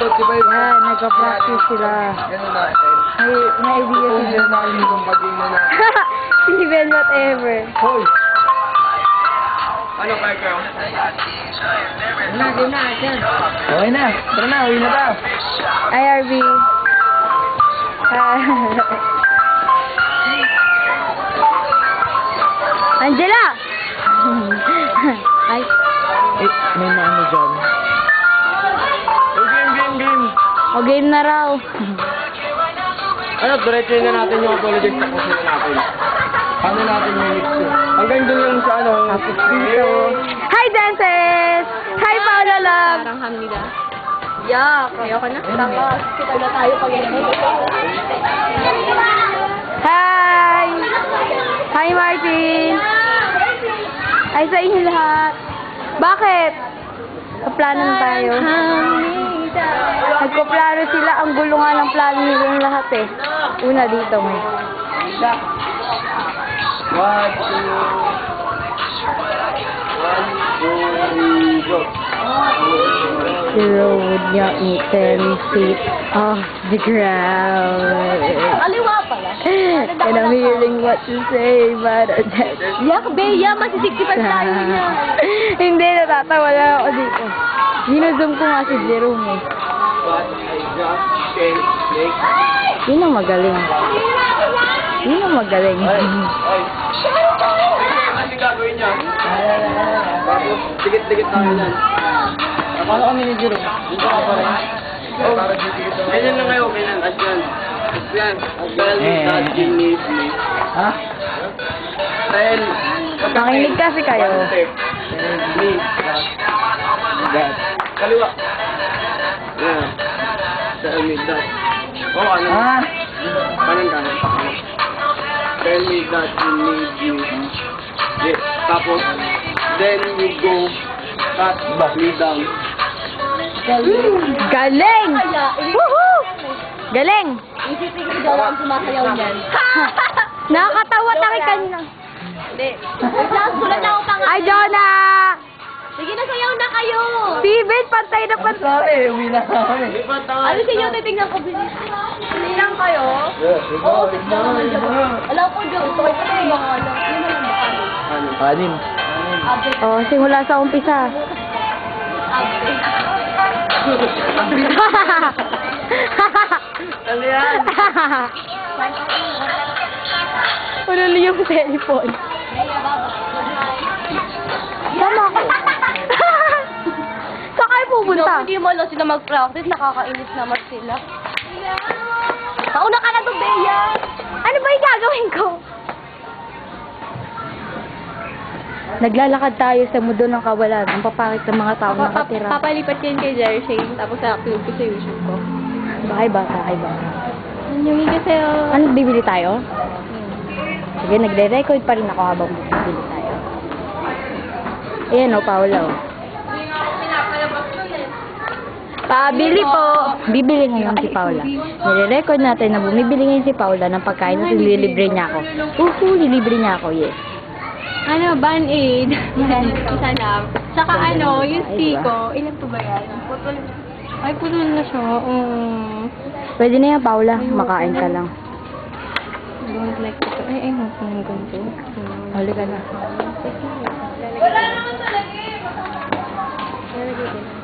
45. Yan, nagka-practice sila. Ganun natin. May, may idea si Kung Ben. na kami kung mo na. si Ben, whatever. Hoy! Ano kayo? Na, di na, dyan. Okay na. Tara na, uwi na ba? IRB. Ah. Angela! Ay, Eh, may naano dyan. O game na raw. Ano, diretso na natin yung apologies sa kusina natin. Paano natin yung mix yun? Hanggang doon yung sa ano. Tapos dito. Hi, dances! Hi, Paula Love! Parang hamnida. Yak! Ayoko na. Tapos, kita na tayo pag Hi! Hi, Martin! Hi sa inyo lahat. Bakit? Kaplano tayo. Nagkaplano sila. Ang gulo nga ng plano nila yung lahat eh. Una dito may. One, two. One, two, three, go. The road got me ten feet off the ground. Kaliwa pala. And I'm hearing what you say, but I just... Yak, Bea, masisiktipan tayo niya. Hindi, natatawa lang ako dito. Ginuzoom ko nga si Jerome eh. Yun ang magaling. Yun ang magaling. Ay, ay. Ano gagawin niya? Tapos, dikit-dikit tayo yan. Paano kami ni Jiro? Dito ka pa rin. Ganyan na ngayon, ganyan, as yan. As yan. That you need me. Ha? Tell. Makinig kasi kayo. Kaliwa. Yeah. Tell me that. Oh, ano? Ah? Kanan kanan. Tell me that you need me. Yeah. Tapos, then you go cut me down. Galing! Woohoo! Galing! Isipin ko daw ang sumasayaw niyan. Nakakatawa tayo kanina. Hindi. Sulat na ako pang... Ay, Jonah! Sige na, sayaw na kayo. Steven, pantay na pantay. uwi na kami. Ano sa inyo, titignan ko. Hindi lang kayo. Oo, tignan naman dyan. Alam ko dyan. Ito ko yung mga ano. Yun naman ba? Ano? Anim. Oh, simula sa umpisa. Ano yan? Ano yung telephone? Sama ako. Pupunta? Hindi mo alam sila mag-practice. Nakakainis naman sila. Pauna ka na to, Bea. Ano ba yung gagawin ko? Naglalakad tayo sa mundo ng kawalan. Ang papakit ng mga tao Pa- pa- nakatira. papalipat yan kay Jerry Shane. Tapos sa-upload ko sa YouTube ko. Bakay bata, bakay bata. Yung kasi, oh. Ano, bibili tayo? Sige, nagre-record pa rin ako habang bibili tayo. Ayan o, Paula o. Pabili po! Bibili ngayon si Paula. Nire-record natin na bumibili ngayon si Paula ng pagkain at lilibre niya ako. Uhu, lilibre niya ako, yes. Ano, Band-Aid. Isa lang. Saka ano, yung Ay, Stico. Ilan po ba yan? Putol. Ay, putol na siya. Um, Pwede na yan, Paula. Makain ka lang. don't like ito. Ay, ay, huwag ng ganito. Huli ka na.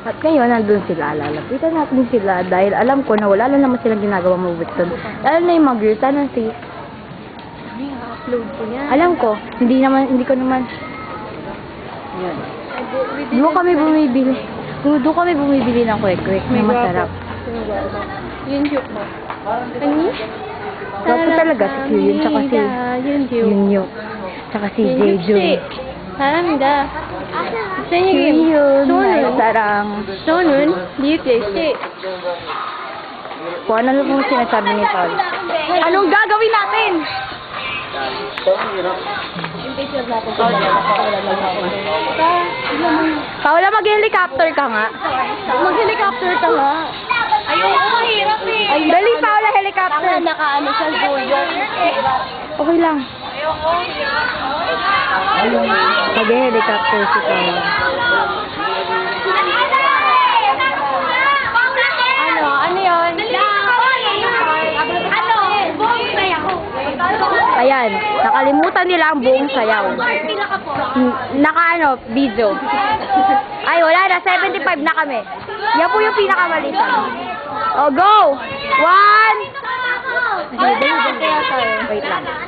At ngayon, nandun sila, lalapitan natin sila dahil alam ko na wala lang naman silang ginagawa mabuti doon. Lalo na yung mga girls, ano si... Upload ko yan. Alam ko, hindi naman, hindi ko naman... Yun. Doon kami bumibili. Doon kami bumibili ng kwek-kwek na masarap. Yun joke mo. Ano? Gwapo talaga si tsaka si... Yun. Tsaka si Yun joke Jeju. si. Hamda. Gusto niyo game? Sonun. sarang... Sonun. Si. Kung ano kung sinasabi ni Paul. Anong gagawin natin? Paula, mag-helicopter ka nga. Mag-helicopter ka nga. Ayoko, mahirap eh. Dali, Paula, helicopter. Nakaano siya, Zoyo. Okay lang. Pag-helicopter si Kaya. Ano? Ano yun? Ano? Buong sayaw. Ayan. Nakalimutan nila ang buong sayaw. Naka ano? Video. Ay, wala na. 75 na kami. Yan po yung pinakamalita. Oh, go! One! Wait lang.